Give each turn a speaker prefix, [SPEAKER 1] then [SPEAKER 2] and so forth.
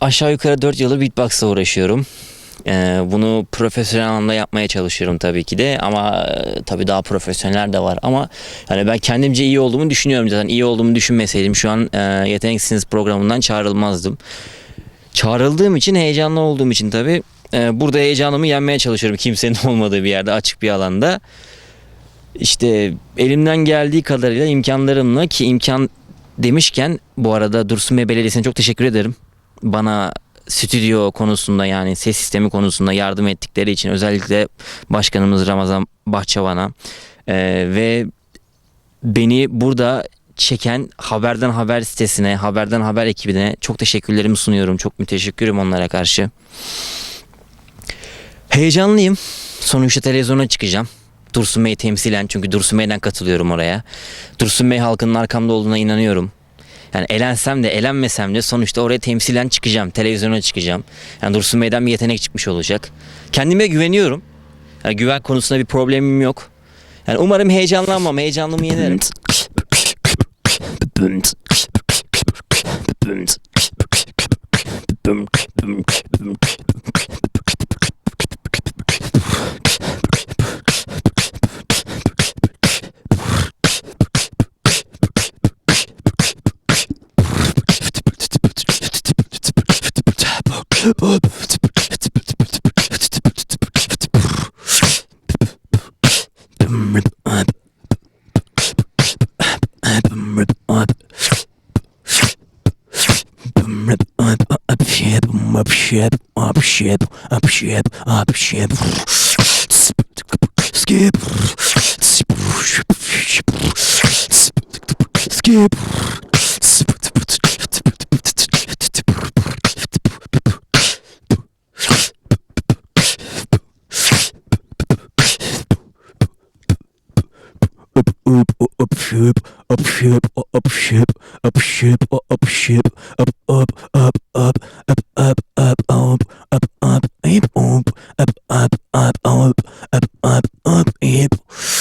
[SPEAKER 1] Aşağı yukarı 4 yıldır beatbox'la uğraşıyorum. Ee, bunu profesyonel anlamda yapmaya çalışıyorum tabii ki de ama e, tabii daha profesyoneller de var ama yani ben kendimce iyi olduğumu düşünüyorum zaten iyi olduğumu düşünmeseydim şu an e, Yeteneksiniz programından çağrılmazdım. Çağrıldığım için heyecanlı olduğum için tabii e, burada heyecanımı yenmeye çalışıyorum kimsenin olmadığı bir yerde açık bir alanda. İşte elimden geldiği kadarıyla imkanlarımla ki imkan demişken bu arada Dursun Bey Belediyesi'ne çok teşekkür ederim. Bana stüdyo konusunda yani ses sistemi konusunda yardım ettikleri için özellikle başkanımız Ramazan Bahçıvan'a eee, ve beni burada çeken Haberden Haber sitesine, Haberden Haber ekibine çok teşekkürlerimi sunuyorum. Çok müteşekkirim onlara karşı. Heyecanlıyım. Sonuçta televizyona çıkacağım. Dursun Bey temsilen çünkü Dursun Bey'den katılıyorum oraya. Dursun Bey halkının arkamda olduğuna inanıyorum. Yani elensem de elenmesem de sonuçta oraya temsilen çıkacağım. Televizyona çıkacağım. Yani Dursun Bey'den bir yetenek çıkmış olacak. Kendime güveniyorum. Yani güven konusunda bir problemim yok. Yani umarım heyecanlanmam. Heyecanlımı yenerim. Общеп, общеп, общеп, общеп. Skip. Skip.
[SPEAKER 2] Up up ship up ship up ship up ship up ship up up up up up up up up up up up up up up up up up up up